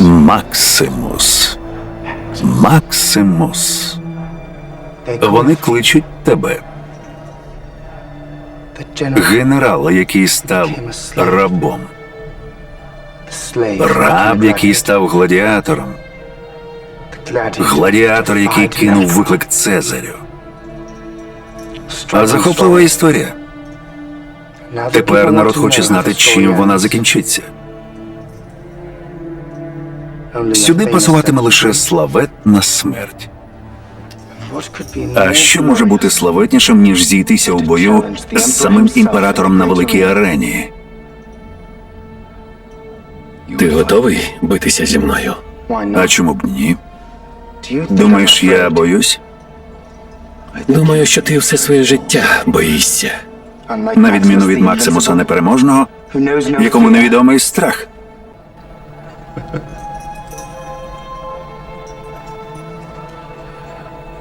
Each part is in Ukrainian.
Максимус. Максимус. Вони кличуть тебе. Генерал, який став рабом. Раб, який став гладіатором. Гладіатор, який кинув виклик Цезарю. А захоплива історія. Тепер народ хоче знати, чим вона закінчиться. Сюди пасуватиме лише славетна смерть. А що може бути славетнішим, ніж зійтися у бою з самим імператором на великій арені? Ти готовий битися зі мною? А чому б ні? Думаєш, я боюсь? Думаю, що ти все своє життя боїшся. На відміну від Максимуса Непереможного, якому невідомий страх.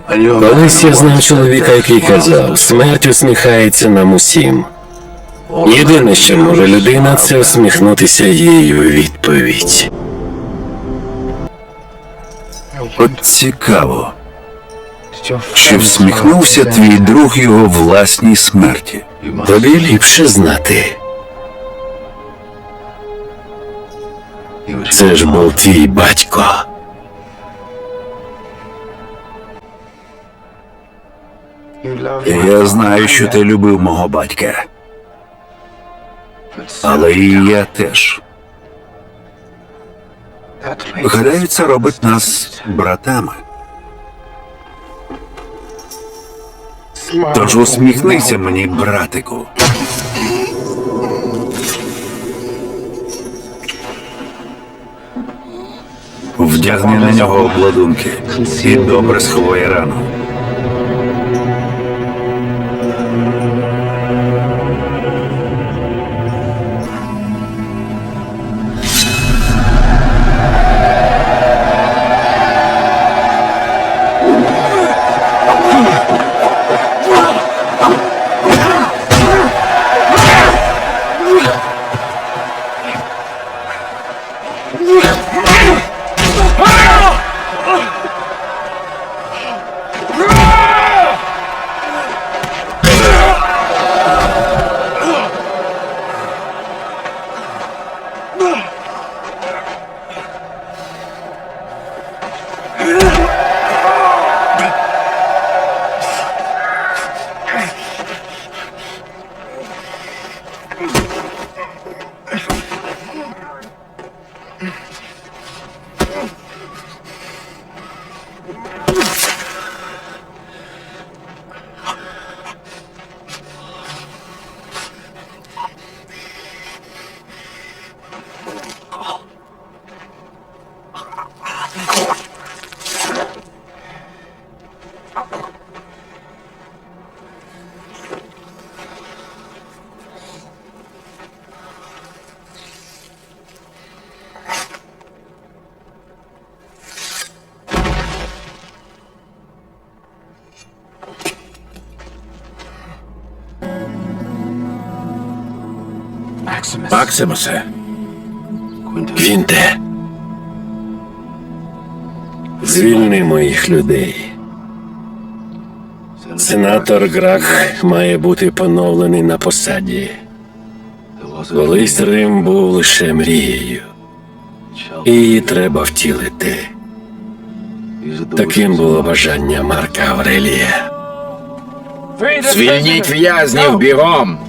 Колись я знав чоловіка, який казав, смерть усміхається нам усім. Єдине, що може людина, це усміхнутися їй у відповідь. От цікаво, чи всміхнувся твій друг його власній смерті? Тобі ліпше знати. Це ж був твій батько. Я знаю, що ти любив мого батька, але і я теж. Гадаю, це робить нас братами. Тож усміхнися мені, братику. Вдягни на нього обладунки і добре сховай рану. Yeah. Максимусе, Квінте. Звільни моїх людей. Сенатор Грах має бути поновлений на посаді. Колись Рим був лише мрією. І її треба втілити. Таким було бажання Марка Аврелія. звільніть в'язнів бігом!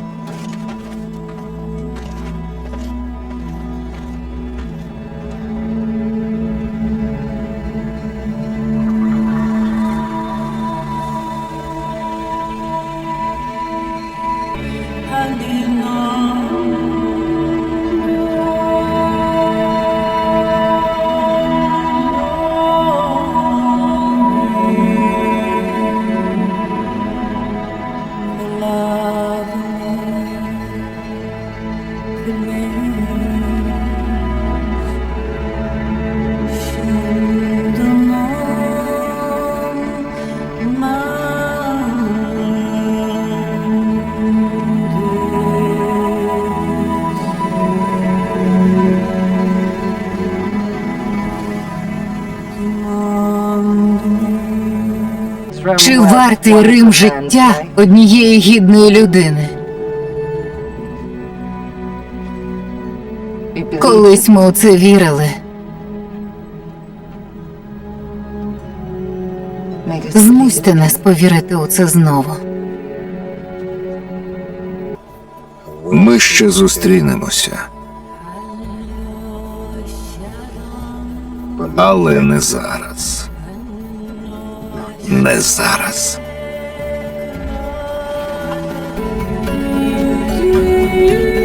Чи вартий Рим життя однієї гідної людини? Колись ми у це вірили. Змусьте нас повірити у це знову. Ми ще зустрінемося. Але не зараз. Не зараз. you.